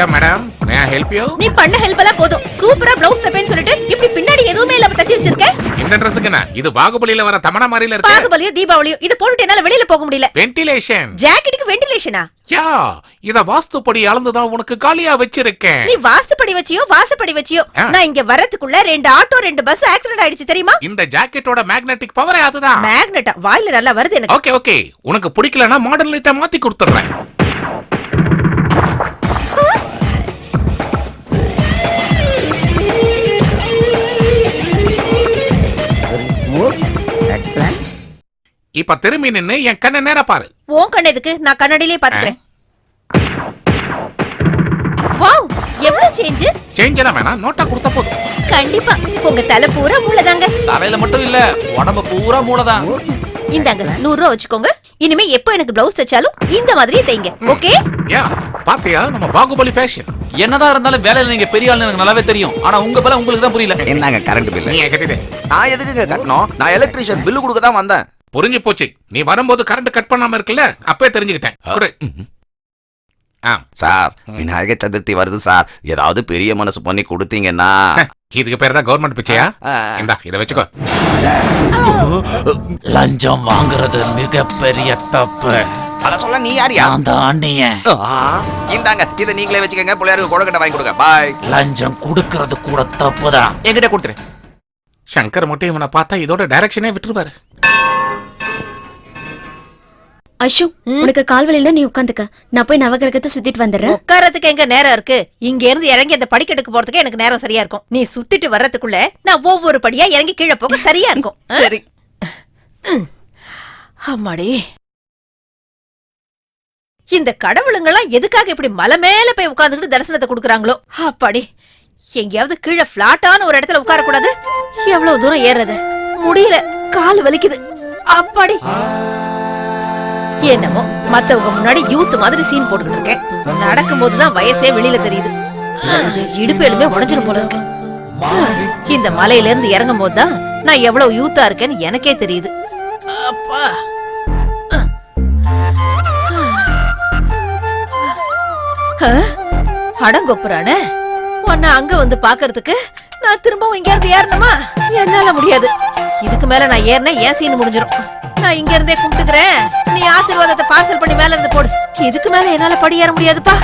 Welcome madam may I help you நீ பண்ண help எல்லாம் போதும். சூப்பரா பிளவுஸ் தப்பேன்னு சொல்லிட்டு இப்படி பின்னாடி எதுவுமே இல்லாம தச்சு வச்சிருக்க? இந்த ட்ரெஸ்ஸுக்கு என்ன? இது பாகுபலியில வர தமனா மாதிரில இருக்கு? பாகுபலியோ தீபாவளியோ இது போட்டுட்டு என்னால வெளியில போக முடியல. வென்டிலேஷன் ஜாக்கெட்டுக்கு வென்டிலேஷனா யா இத வாஸ்துப்படி அளந்துதான் உனக்கு காலியா வச்சிருக்கேன். நீ வாஸ்துப்படி வச்சியோ வாசப்படி வச்சியோ. நான் இங்க வரதுக்குள்ள ரெண்டு ஆட்டோ ரெண்டு பஸ் ஆக்சிடென்ட் ஆயிடுச்சு தெரியுமா? இந்த ஜாக்கெட்டோட மேக்னெட்டிக் பவரே அதுதான். மேக்னெட்டா வாயில நல்லா வருது எனக்கு. ஓகே ஓகே உனக்கு பிடிக்கலனா மாடர்ன் லைட்டா மாத்தி கொடுத்துறேன் இப்ப திரும்பி நின்னு என் கண்ணை நேரா பாரு. உன் கண்ணு எதுக்கு? நான் கண்ணாடியிலே பாத்துக்கிறேன் வாவ் எவ்வளவு சேஞ்ச் சேஞ்ச் எல்லாம் வேணாம் நோட்டா கொடுத்த போதும். கண்டிப்பா. உங்க தலை பூரா மூளைதாங்க. தலையில மட்டும் இல்ல உடம்பு பூரா மூளைதான். இந்தாங்க நூறு ரூபா வச்சுக்கோங்க. இனிமே எப்ப எனக்கு பிளவுஸ் தைச்சாலும் இந்த மாதிரியே தைங்க ஓகே யா பாத்தியா நம்ம பாகுபலி ஃபேஷன் என்னதான் இருந்தாலும் வேலையில நீங்க பெரிய ஆளு எனக்கு நல்லாவே தெரியும். ஆனா உங்க பல உங்களுக்கு தான் புரியல. என்னங்க கரண்ட் பில் நீ கட்டிட்டு நான் எதுக்குங்க கட்டணும்? நான் எலக்ட்ரிஷியன் பில்லு கொடுக்க தான் வந்தேன். புரிஞ்சு போச்சு. நீ வரும்போது கரண்ட் கட் பண்ணாம இருக்குல்ல? அப்பவே தெரிஞ்சுக்கிட்டேன். கொடு. ஆ. சார் விநாயகர் சதுர்த்தி வருது சார். ஏதாவது பெரிய மனசு பண்ணி கொடுத்தீங்கன்னா. இதுக்கு பேர் தான் கவர்மெண்ட் பிச்சையா? ஆ, இந்தா இத வச்சுக்கோ. லஞ்சம் வாங்குறது மிகப்பெரிய தப்பு. அத சொல்ல நீ யாரியா நான் தான் அண்ணியன் இந்தாங்க இதை நீங்களே வச்சுக்கோங்க. பிள்ளையாருக்கு கொடக்கட்டை வாங்கி கொடுங்க. பாய். லஞ்சம் கொடுக்கறது கூட தப்புதான். என்கிட்ட கொடுத்துரு. சங்கர் மட்டும் இவனை பார்த்தா இதோட டைரக்ஷனே விட்டுருவாரு. அஷு உனக்கு கால் வலியில நீ உட்காந்துக்க. நான் போய் நவகிரகத்தை சுத்திட்டு வந்துடுறேன். உட்காரத்துக்கு எங்க நேரம் இருக்கு? இங்க இருந்து இறங்கி அந்த படிக்கட்டுக்கு போறதுக்கு எனக்கு நேரம் சரியா இருக்கும். நீ சுத்திட்டு வர்றதுக்குள்ள நான் ஒவ்வொரு படியா இறங்கி கீழே போக சரியா இருக்கும். சரி. அம்மாடி. இந்த கடவுளுங்கெல்லாம் எதுக்காக இப்படி மலை மேல போய் உட்கார்ந்துக்கிட்டு தரிசனத்தை கொடுக்குறாங்களோ? அப்பாடி எங்கேயாவது கீழே பிளாட்டான ஒரு இடத்துல உட்கார கூடாது எவ்வளவு தூரம் ஏறது முடியல. கால் வலிக்குது. அப்பாடி. என்னமோ மத்தவங்க முன்னாடி யூத் மாதிரி சீன் போட்டுக்கிட்டு இருக்கேன். நடக்கும் போதுதான் வயசே வெளியில தெரியுது. இடுப்பு எலுமே உடஞ்சிரும் போல இருக்கு. இந்த மலையில இருந்து இறங்கும் போதுதான் நான் எவ்வளவு யூத்தா இருக்கேன்னு எனக்கே தெரியுது. அப்பா. அடங்கொப்புறானே. உன்னை அங்க வந்து பாக்குறதுக்கு நான் திரும்பவும் இங்க இருந்து ஏறணுமா? என்னால முடியாது. இதுக்கு மேல நான் ஏறினா ஏன் சீன் முடிஞ்சிரும். நான் இங்க இருந்தே கும்பிட்டுக்கிறேன். நீ ஆசீர்வாதத்தை பார்சல் பண்ணி மேல இருந்து போடு. இதுக்கு மேல என்னால படி ஏற முடியாதுப்பா.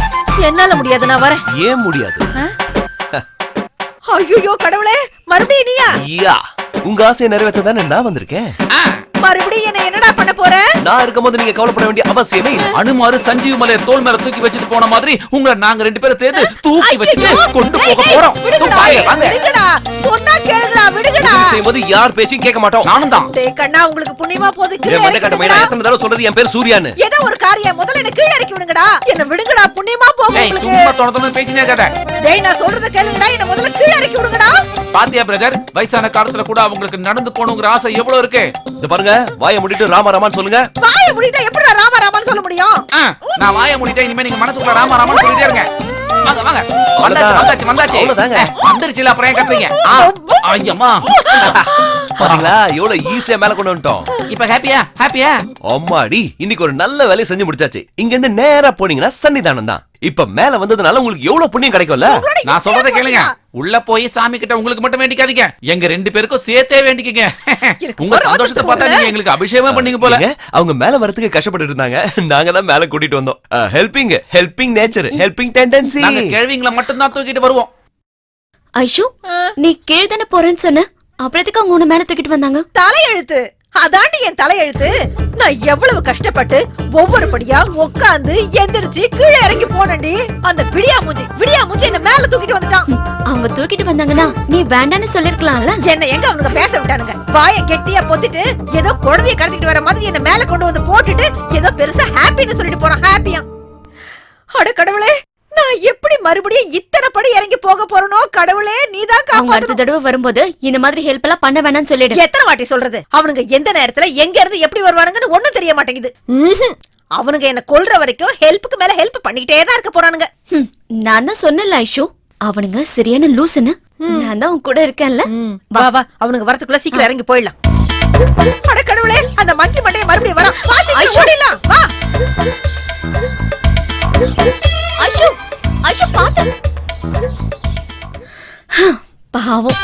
என்னால முடியாது நான் வரேன். ஏன் முடியாது? ஐயோ கடவுளே மறுபடியும் நீயா? ஐயா உங்க ஆசையை நிறைவேற்ற தானே நான் வந்திருக்கேன்? மறுபடியும் போற? நான் இருக்கும்போது நீங்க கவலைப்பட வேண்டிய அவசியமே இல்லை. அனுமாரு சஞ்சீவ் மலைய தோல் மேல தூக்கி வச்சுட்டு போன மாதிரி உங்களை நாங்க ரெண்டு பேரும் சேர்ந்து தூக்கி வச்சுட்டு! கொண்டு போக போறோம். சொன்னா கேளுடா விடுங்கடா. செய்யும்போது யார் கேட்க மாட்டோம். நானும் தான். டேய் கண்ணா உங்களுக்கு புண்ணியமா போது கீழே கட்ட எத்தனை தடவை சொல்றது என் பேர் சூர்யான்னு? ஏதோ ஒரு காரியம். முதல்ல என்ன கீழே இறக்கி விடுங்கடா. என்ன விடுங்கடா புண்ணியமா ஏய், சும்மா தொண தொண பேசினே இருக்காத. டேய் நான் சொல்றத கேளுங்கடா. என்ன முதல்ல கீழே இறக்கி விடுங்கடா. பாத்தியா பிரதர் வயசான காலத்துல கூட அவங்களுக்கு நடந்து போகணுங்கிற ஆசை எவ்வளவு இருக்கு? இது பாருங்க வாயை முடிட்டு ராமா சொல்லுங்க. வாயை முடிட்டா ராம ராமன்னு சொல்ல முடியும்? நான் வாய முடிட்டேன் இனிமே நீங்க மனசுக்குள்ள ராமா ராமான்னு சொல்லிட்டே இருங்க. வாங்க வாங்க. வந்தாச்சு வந்தாச்சு வந்தாச்சு. அவ்வளவுதாங்க. ஏ, வந்துருச்சுல அப்புறம் கத்துறீங்க? ஐயம்மா. பாத்தீங்களா? எவ்வளவு ஈஸியா மேல கொண்டு வந்துட்டோம். இப்ப ஹாப்பியா ஹாப்பியா அம்மாடி இன்னைக்கு ஒரு நல்ல வேலையை செஞ்சு முடிச்சாச்சு. இங்க இருந்து நேரா போனீங்கன்னா சன்னிதானம் தான். இப்ப மேல வந்ததுனால உங்களுக்கு எவ்வளவு புண்ணியம் கிடைக்கும்ல? நான் சொல்றதை கேளுங்க. உள்ள போய் சாமி கிட்ட உங்களுக்கு மட்டும் வேண்டிக்காதீங்க. எங்க ரெண்டு பேருக்கும் சேர்த்தே வேண்டிக்கங்க. உங்க சந்தோஷத்தை பார்த்தா நீங்க எங்களுக்கு அபிஷேகம் பண்ணீங்க போல. அவங்க மேல வரதுக்கு கஷ்டப்பட்டு இருந்தாங்க. நாங்க தான் மேல கூட்டிட்டு வந்தோம். Helping helping nature helping tendency நாங்க கேள்விங்களை மட்டும் தான் தூக்கிட்டு வருவோம். ஐஷு நீ கீழ் தானே போறேன்னு சொன்ன? அப்புறம் எதுக்கு அவங்க உன்னை மேல தூக்கிட்டு வந்தாங்க? தலையெழுத்து. அதாண்டி என் தலையெழுத்து. நான் எவ்வளவு கஷ்டப்பட்டு ஒவ்வொரு படியா உட்காந்து எந்திரிச்சு கீழே இறங்கி போனேன்டி. அந்த விடியா மூஞ்சி விடியா மூஞ்சி என்ன மேல தூக்கிட்டு வந்துட்டான். அவங்க தூக்கிட்டு வந்தாங்கன்னா நீ வேண்டான்னு சொல்லிருக்கலாம்ல? என்ன எங்க அவனுங்க பேச விட்டானுங்க? வாயை கெட்டியா பொத்திட்டு ஏதோ குழந்தைய கடத்திட்டு வர மாதிரி என்ன மேல கொண்டு வந்து போட்டுட்டு ஏதோ பெருசா ஹாப்பின்னு சொல்லிட்டு போறான் ஹாப்பியா மறுபடியும் இத்தனை படி இறங்கி போக போறனோ கடவுளே நீதான் அவங்க அடுத்த காப்பாத்தணும் தடவை வரும்போது இந்த மாதிரி ஹெல்ப் எல்லாம் பண்ண வேணாம்னு சொல்லிடு. எத்தனை வாட்டி சொல்றது? அவனுங்க எந்த நேரத்துல எங்க இருந்து எப்படி வருவானுங்கன்னு ஒண்ணும் தெரிய மாட்டேங்குது. ம்ஹும். அவனுங்க என்ன கொல்ற வரைக்கும் ஹெல்ப்புக்கு மேல ஹெல்ப் பண்ணிக்கிட்டே தான் இருக்க போறானுங்க. ஹம், நான் தான் சொன்னல ஐஷு. அவனுங்க சரியான லூசுன்னு. நான் தான் உன் கூட இருக்கேன்ல. வா. வா அவனுங்க வரதுக்குள்ள சீக்கிரம் இறங்கி போயிடலாம். அட கடவுளே அந்த மங்கி மண்டைய மறுபடியும் வரா. வா சீக்கிரம் ஓடிடலாம். வா. ஐஷோ பாத்து. பாவம்.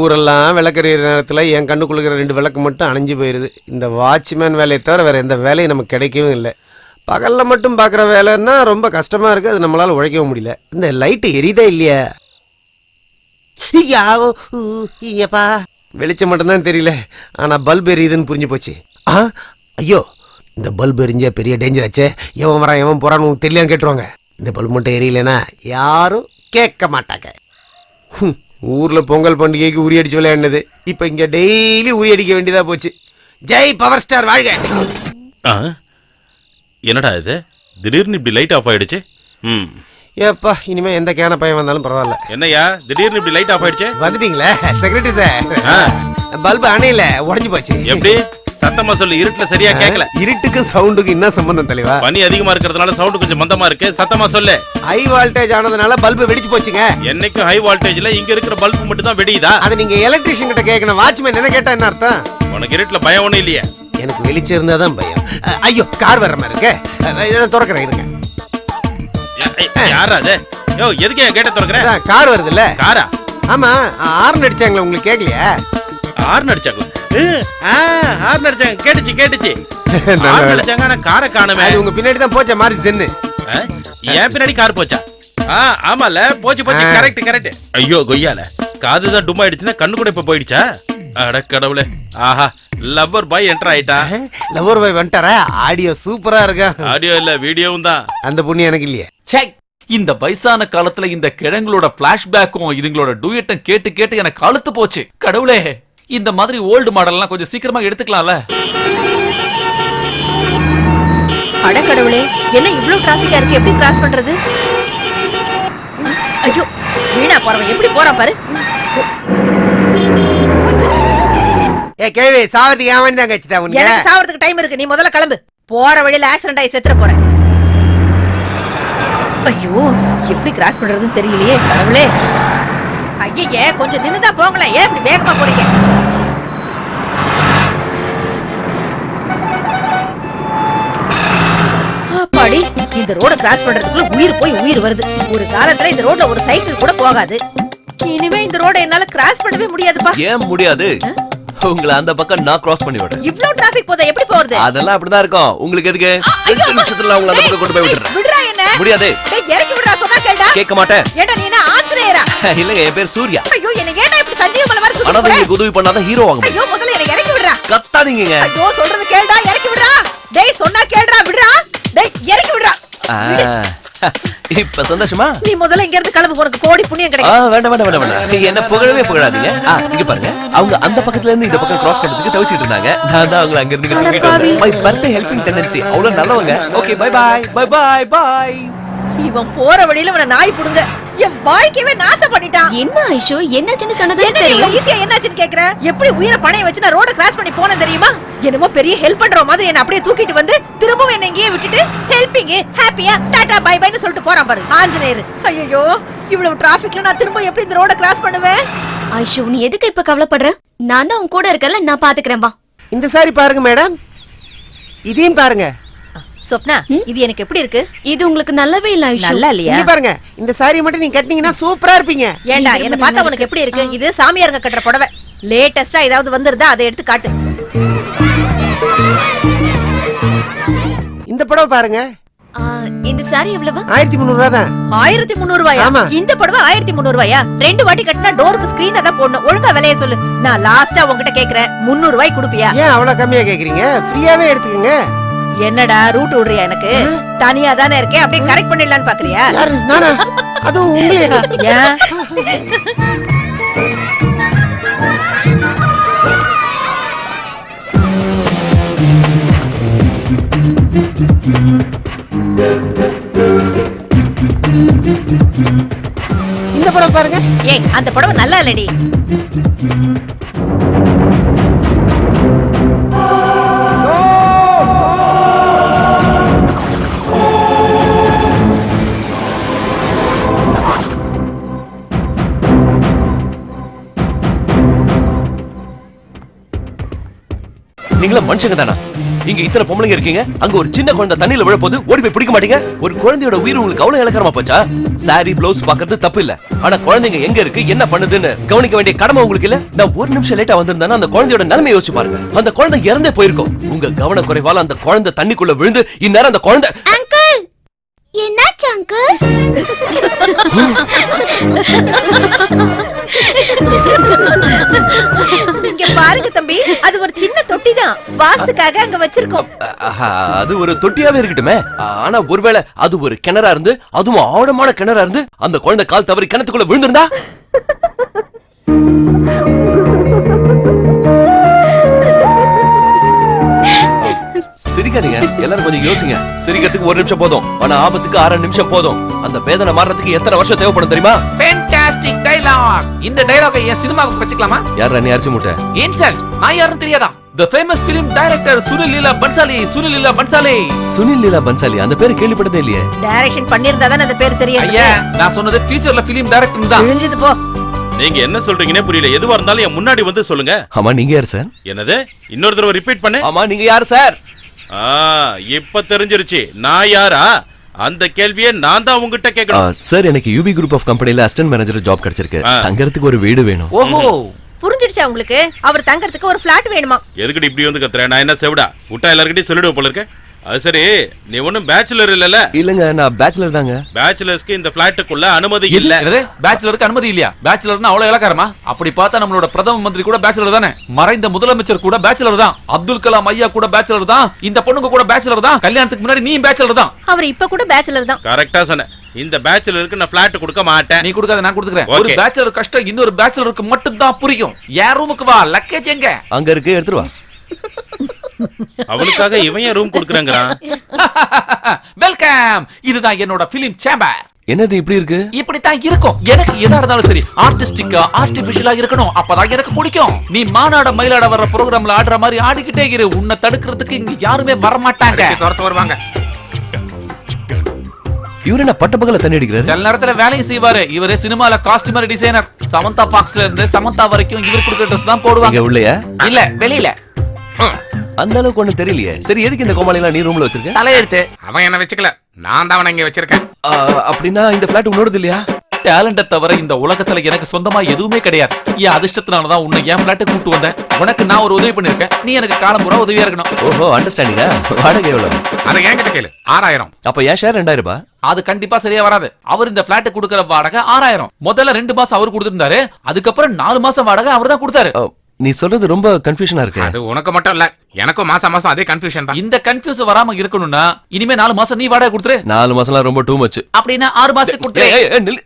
ஊரெல்லாம் விளக்கறிற நேரத்தில் என் கண்ணுக்குள்ளுக்கிற ரெண்டு விளக்கு மட்டும் அணைஞ்சு போயிடுது இந்த வாட்ச்மேன் வேலையை தவிர வேறு எந்த வேலையும் நமக்கு கிடைக்கவும் இல்லை. பகலில் மட்டும் பார்க்குற வேலைன்னா ரொம்ப கஷ்டமாக இருக்குது அது நம்மளால் உழைக்கவும் முடியல. இந்த லைட்டு எரியுதா இல்லையா? ஐயப்பா வெளிச்சம் மட்டும்தான் தெரியல. ஆனால் பல்ப் எரியுதுன்னு புரிஞ்சு போச்சு. ஆ ஐயோ இந்த பல்ப் எரிஞ்சா பெரிய டேஞ்சர் ஆச்சே. எவன் வரான் எவன் போகிறான்னு தெரியலையான்னு கேட்டுருவாங்க. இந்த பல்ப் மட்டும் எரியலைன்னா யாரும் கேட்க மாட்டாங்க. ஊர்ல பொங்கல் பண்டிகைக்கு உரி அடிச்சு விளையாடினது. இப்ப இங்க டெய்லி உரி அடிக்க வேண்டியதா போச்சு. ஜெய் பவர் ஸ்டார் வாழ்க? என்னடா இது? திடீர்னு இப்படி லைட் ஆஃப் ஆயிடுச்சு? ம் ஏப்பா இனிமே எந்த கேன பையன் வந்தாலும் பரவாயில்ல. என்னய்யா? திடீர்னு இப்படி லைட் ஆஃப் ஆயிடுச்சு? வந்துட்டீங்களே செக்ரட்டரி சார். பல்பு அணையில உடஞ்சு போச்சு. எப்படி? சத்தமா சொல்லு இருட்டுல சரியா கேட்கல இருட்டுக்கு சவுண்டுக்கு என்ன சம்பந்தம் தெளிவா பனி அதிகமா இருக்கிறதுனால சவுண்ட் கொஞ்சம் மந்தமா இருக்கு. சத்தமா சொல்லு. ஹை வால்டேஜ் ஆனதுனால பல்பு வெடிச்சு போச்சுங்க. என்னைக்கும் ஹை வோல்டேஜ்ல இங்க இருக்கிற பல்பு மட்டும் தான் வெடியுதா? அதை நீங்க எலக்ட்ரிஷியன் கிட்ட கேட்கணும் வாட்ச்மேன் என்ன கேட்டா என்ன அர்த்தம்? உனக்கு இருட்டுல பயம் ஒண்ணும் இல்லையா. எனக்கு வெளிச்சம் இருந்தா தான் பயம். ஐயோ கார் வர்ற மாதிரி இருக்கு. இதை திறக்கிறேன் இருங்க. யாரா அது? யோ எதுக்கு கேட்ட திறக்கிற? அதான், கார் வருதுல்ல. காரா ஆமா ஆர்ன் அடிச்சாங்களே உங்களுக்கு கேட்கலையா ஹார்ன் அடிச்சாங்களா? ஹார்ன் அடிச்சாங்க கேட்டுச்சு கேட்டுச்சு. ஹார்ன். அடிச்சாங்க ஆனா காரை காணுமே. அது உங்க பின்னாடி தான் போச்சா? மாறி சென்னு ஆ? என் பின்னாடி கார் போச்சா? ஆ ஆமால. போச்சு போச்சு. Correct correct. ஐயோ கொய்யால. காது தான் டும் ஆயிடுச்சுன்னா கண்ணு கூட இப்ப போயிடுச்சா? அட கடவுளே. ஆஹா லவ்வர் பாய் என்டர் ஆயிட்டா? லவர் பாய் வந்துட்டாரா? ஆடியோ சூப்பரா இருக்கா? ஆடியோ இல்ல வீடியோவும் தான். அந்த புண்ணியம் எனக்கு இல்லையே. ச்சே இந்த வயசான காலத்துல இந்த கிழங்களோட பிளாஷ்பேக்கும் இதுங்களோட டூயட்டும் கேட்டு கேட்டு எனக்கு அழுத்து போச்சு. கடவுளே. இந்த மாதிரி ஓல்டு மாடல்லாம் கொஞ்சம் சீக்கிரமா எடுத்துக்கலாம்ல. அடக்கடவுளே என்ன இவ்ளோ டிராபிக்கா இருக்கு? எப்படி கிராஸ் பண்றது? ஐயோ வீணா போறவன் எப்படி போறான் பாரு? ஏ கேள்வி சாவதி ஏன் தான் கட்சிதா உனக்கு? எனக்கு சாவறதுக்கு டைம் இருக்கு. நீ முதல்ல கிளம்பு. போற வழியில ஆக்சிடென்ட் ஆகி செத்துற போற ஐயோ எப்படி கிராஸ் பண்றதுன்னு தெரியலையே கடவுளே. ஐயையே கொஞ்சம் நின்னுதான் போங்களேன். ஏன் இப்படி வேகமா போறீங்க? அப்பாடி இந்த ரோட கிராஸ் பண்றதுக்குள்ள உயிர் போய் உயிர் வருது. ஒரு காலத்துல இந்த ரோட்ல ஒரு சைக்கிள் கூட போகாது. இனிமே இந்த ரோட என்னால கிராஸ் பண்ணவே முடியாதுப்பா. ஏன் முடியாது? உங்களை அந்த பக்கம் நான் கிராஸ் பண்ணி விடுறேன். இவ்ளோ டிராபிக் போதா எப்படி போறது? அதெல்லாம் அப்படிதான் இருக்கும். உங்களுக்கு எதுக்கு? நிமிஷத்துல உங்களை அந்த பக்கம் கொண்டு போய் விட்டுறேன் விடுறா என்ன? முடியாது. கேட்க மாட்டேன் ஏடா நீ என்ன ஆஞ்சநேயரா? இல்லங்க என் பேர் சூர்யா. ஐயோ என்ன ஏன்டா இப்படி மலை மாதிரி ஆனா சுத்தி போற? நீங்க உதவி பண்ணாதான் ஹீரோ ஆக முடியும். ஐயோ முதல்ல என்ன இறக்கி விடுறா. கத்தாதீங்க ஐயோ சொல்றது கேளுடா இறக்கி விடுறா. டேய் சொன்னா கேளுடா விடுறா. டேய் இறக்கி விடுறா. விடு. இப்ப சந்தோஷமா? நீ முதல்ல இங்க இருந்து கிளம்பு உனக்கு கோடி புண்ணியம் கிடைக்கும். வேண்டாம் வேண்டாம் வேண்டாம் வேண்டாம். நீங்க என்ன புகழவே புகழாதீங்க. இங்க பாருங்க. அவங்க அந்த பக்கத்துல இருந்து இந்த பக்கம் கிராஸ் பண்றதுக்கு தவிச்சிட்டு இருந்தாங்க. நான் தான் அவங்கள அங்க இருந்து மை பர்த் ஹெல்பிங் டெண்டன்சி அவ்வளவு நல்லவங்க. Okay bye bye bye bye bye இவன் போற வழியில இவனை நாய் புடுங்க. என் வாழ்க்கையவே நாசம் பண்ணிட்டான். என்ன ஐஷோ என்னாச்சுன்னு சொன்னதே என்ன தெரியும். ஈஸியா என்னாச்சுன்னு கேக்குற? எப்படி உயிரை பணைய வச்சு நான் ரோட கிராஸ் பண்ணி போனேன் தெரியுமா? என்னமோ பெரிய ஹெல்ப் பண்ற மாதிரி என்ன அப்படியே தூக்கிட்டு வந்து திரும்பவும் என்ன இங்கேயே விட்டுட்டு ஹெல்பிங் ஹாப்பியா டாடா பை பைன்னு சொல்லிட்டு போறான் பாரு. ஆஞ்சநேயர். ஐயோ இவ்வளவு டிராபிக்ல நான் திரும்ப எப்படி இந்த ரோட கிராஸ் பண்ணுவேன்? ஐஷோ நீ எதுக்கு இப்ப கவலைப்படுற? நான் தான் உன் கூட இருக்கல நான் பாத்துக்கிறேன் வா. இந்த சாரி பாருங்க மேடம் இதையும் பாருங்க. சொப்னா இது எனக்கு எப்படி இருக்கு? இது உங்களுக்கு நல்லாவே இல்ல நல்லா இல்லையா? இங்க பாருங்க இந்த சாரி மட்டும் நீங்க கட்டினீங்கன்னா சூப்பரா இருப்பீங்க. ஏண்டா என்ன பார்த்தா உனக்கு எப்படி இருக்கு? இது சாமியாருங்க கட்டுற புடவை. லேட்டஸ்டா ஏதாவது வந்திருந்தா அதை எடுத்து காட்டு. இந்த படம் பாருங்க. இந்த சாரி எவ்வளவு? ஆயிரத்தி முந்நூறு ரூபா தான். ஆயிரத்தி முந்நூறு ரூபாயா ஆமா. இந்த புடவை ஆயிரத்தி முந்நூறு ரூபாயா ரெண்டு வாட்டி கட்டினா டோருக்கு ஸ்கிரீன் தான் போடணும். ஒழுங்கா விலைய சொல்லு. நான் லாஸ்டா உங்ககிட்ட கேக்குறேன். முந்நூறு ரூபாய் கொடுப்பியா? ஏன் அவ்வளவு கம்மியா கேக்குறீங்க? ஃப்ரீயாவே எடுத்துக்கங்க. என்னடா ரூட் விடுறியா எனக்கு? தனியா தானே இருக்கேன் அப்படியே கரெக்ட் பண்ணிடலான்னு பாக்குறியா? நானா? அதுவும் உங்களையா? ஏன்? இந்த படம் பாருங்க. ஏய் அந்த புடவை நல்லா இல்லடி. நீங்களும் மனுஷங்க தானா இங்க இத்தனை பொம்பளைங்க இருக்கீங்க அங்க ஒரு சின்ன குழந்தை தண்ணியில விழ போது ஓடி போய் பிடிக்க மாட்டீங்க? ஒரு குழந்தையோட உயிர் உங்களுக்கு அவ்வளவு இலக்கரமா போச்சா? சாரி பிளவுஸ் பாக்குறது தப்பு இல்ல. ஆனா குழந்தைங்க எங்க இருக்கு என்ன பண்ணுதுன்னு கவனிக்க வேண்டிய கடமை உங்களுக்கு இல்ல? நான் ஒரு நிமிஷம் லேட்டா வந்திருந்தேன்னா அந்த குழந்தையோட நிலைமை யோசிச்சு பாருங்க. அந்த குழந்தை இறந்தே போயிருக்கும். உங்க கவன குறைவால அந்த குழந்தை தண்ணிக்குள்ள விழுந்து இந்நேரம் அந்த குழந்தை அங்கிள் என்னாச்சு அங்கிள் பாருங்க தம்பி அது ஒரு சின்ன தொட்டி தான் வாஸ்துக்காக அங்க வச்சிருக்கோம். அது ஒரு தொட்டியாவே இருக்கட்டுமே. ஆனா ஒருவேளை அது ஒரு கிணறா இருந்து அதுவும் ஆழமான கிணறா இருந்து அந்த குழந்தை கால் தவறி கிணத்துக்குள்ள விழுந்திருந்தா? சிரிக்காதீங்க. எல்லாரும் கொஞ்சம் யோசிங்க. சிரிக்கிறதுக்கு ஒரு நிமிஷம் போதும். ஆனா ஆபத்துக்கு அரை நிமிஷம் போதும். அந்த வேதனை மாறுறதுக்கு எத்தனை வருஷம் தேவைப்படும் தெரியுமா? ஃபேன்டாஸ்டிக் டயலாக் இந்த டயலாகை என் சினிமாவுக்கு வச்சுக்கலாமா? யார் நீ அரிசி மூட்டை? இன்சல் நான் யாருன்னு தெரியாதா? The famous film director Sunil Leela Bhansali Sunil Leela Bhansali Sunil Leela Bhansali அந்த பேரு கேள்விப்பட்டதே இல்லையே. டைரக்ஷன் பண்ணிருந்தா தானே அந்த பேர் தெரியும். ஐயா நான் சொன்னது ஃபியூச்சர்ல ஃபிலிம் டைரக்டர் தான். விழிஞ்சது போ. நீங்க என்ன சொல்றீங்கன்னே புரியல. எதுவா இருந்தாலும் என் முன்னாடி வந்து சொல்லுங்க. ஆமா நீங்க யார் சார்? என்னது? இன்னொரு தடவை ரிப்பீட் பண்ணு. ஆமா நீங்க யார் சார்? ஆ இப்ப தெரிஞ்சிருச்சு. நான் யாரா? அந்த கேள்வியை நான் தான் உங்ககிட்ட கேட்கணும் சார் எனக்கு யூபி குரூப் ஆஃப் கம்பெனில அசிஸ்டன்ட் மேனேஜர் ஜாப் கிடைச்சிருக்கு. தங்கறதுக்கு ஒரு வீடு வேணும். ஓஹோ. புரிஞ்சிடுச்சா உங்களுக்கு? அவர் தங்கறதுக்கு ஒரு பிளாட் வேணுமா? எதுக்கடி இப்படி வந்து கத்துறேன் நான் என்ன செவிடா? விட்டா எல்லார்கிட்டயும் சொல்லிடுவோம் போல இருக்க. அது சரி நீ ஒன்னும் பேச்சுலர் இல்லல இல்லங்க நான் பேச்சுலர் தாங்க. பேச்சுலர்ஸ்க்கு இந்த பிளாட்டுக்குள்ள அனுமதி இல்ல பேச்சுலருக்கு அனுமதி இல்லையா? பேச்சுலர்னா அவ்வளவு இலக்காரமா? அப்படி பார்த்தா நம்மளோட பிரதம மந்திரி கூட பேச்சுலர் தானே? மறைந்த முதலமைச்சர் கூட பேச்சுலர் தான். அப்துல் கலாம் ஐயா கூட பேச்சுலர் தான். இந்த பொண்ணுங்க கூட பேச்சுலர் தான். கல்யாணத்துக்கு முன்னாடி நீ பேச்சுலர் தான். அவர் இப்ப கூட பேச்சுலர் தான். கரெக்டா சொன்ன. இந்த பேச்சுலருக்கு நான் பிளாட் கொடுக்க மாட்டேன். நீ கொடுக்காத நான் கொடுத்துக்கிறேன். ஒரு. பேச்சுலர் கஷ்டம் இன்னொரு பேச்சுலருக்கு மட்டும் தான் புரியும். என் ரூமுக்கு வா லக்கேஜ் எங்க? அங்க இருக்கு எடுத்துட்டு வா. அவனுக்காக இவன் ரூம் கொடுக்குறாங்கிறான்? வெல்கம் இதுதான் என்னோட பிலிம் சேம்பர் என்னது இப்படி இருக்கு? இப்படித்தான் இருக்கும். எனக்கு எதா இருந்தாலும் சரி ஆர்டிஸ்டிக்கா ஆர்டிபிஷியலா இருக்கணும். அப்பதான் எனக்கு பிடிக்கும். நீ மாநாட மயிலாட வர்ற ப்ரோக்ராம்ல ஆடுற மாதிரி ஆடிக்கிட்டே இரு. உன்னை தடுக்கிறதுக்கு இங்க யாருமே வர மாட்டாங்க துரத்து வருவாங்க. இவரு என்ன பட்ட பகல தண்ணி அடிக்கிறாரு? சில நேரத்துல வேலையும் செய்வாரு. இவரே சினிமால காஸ்டியூமர் டிசைனர் சமந்தா பாக்ஸ்ல இருந்து சமந்தா வரைக்கும் இவர் கொடுக்குற ட்ரெஸ் தான் இங்க போடுவாங்க உள்ளயா? இல்ல வெளியில. அந்த அளவுக்கு ஒண்ணு தெரியலையே. சரி எதுக்கு இந்த கோமாளி எல்லாம் நீ ரூம்ல வச்சிருக்க? தலையெழுத்து. அவன் என்ன வச்சுக்கல. நான் தான் அவனை இங்க வச்சிருக்கேன். ஆ, அப்படின்னா இந்த பிளாட் உன்னோடது இல்லையா? டேலண்ட தவிர இந்த உலகத்துல எனக்கு சொந்தமா எதுவுமே கிடையாது. என் அதிர்ஷ்டத்தினாலதான் உன்னை என் பிளாட்டு கூட்டு வந்தேன். உனக்கு நான் ஒரு உதவி பண்ணிருக்கேன் நீ எனக்கு காலம் பூரா உதவியா இருக்கணும். ஓஹோ அண்டர்ஸ்டாண்டிங்கா வாடகை எவ்வளவு? அதை என்கிட்ட கேளு. ஆறாயிரம். அப்ப என் ஷேர் ரெண்டாயிரம் ரூபாய். அது கண்டிப்பா சரியா வராது. அவர் இந்த பிளாட் கொடுக்கற வாடகை ஆறாயிரம். முதல்ல ரெண்டு மாசம் அவர் கொடுத்திருந்தாரு. அதுக்கப்புறம் நாலு மாசம் வாடகை அவர் தான் கொடுத்தாரு நீ சொல்றது ரொம்ப கன்ஃபியூஷனா இருக்கு. அது உனக்கு மட்டும் இல்ல எனக்கும் மாசம் மாசம் அதே கன்ஃபியூஷன் தான். இந்த கன்ஃபியூஸ் வராம இருக்கணும்னா இனிமே நாலு மாசம் நீ வாடகை கொடுத்துரு. நாலு மாசம்லாம் ரொம்ப டூ மச் அப்படின்னா ஆறு மாசத்துக்கு கொடுத்துரு.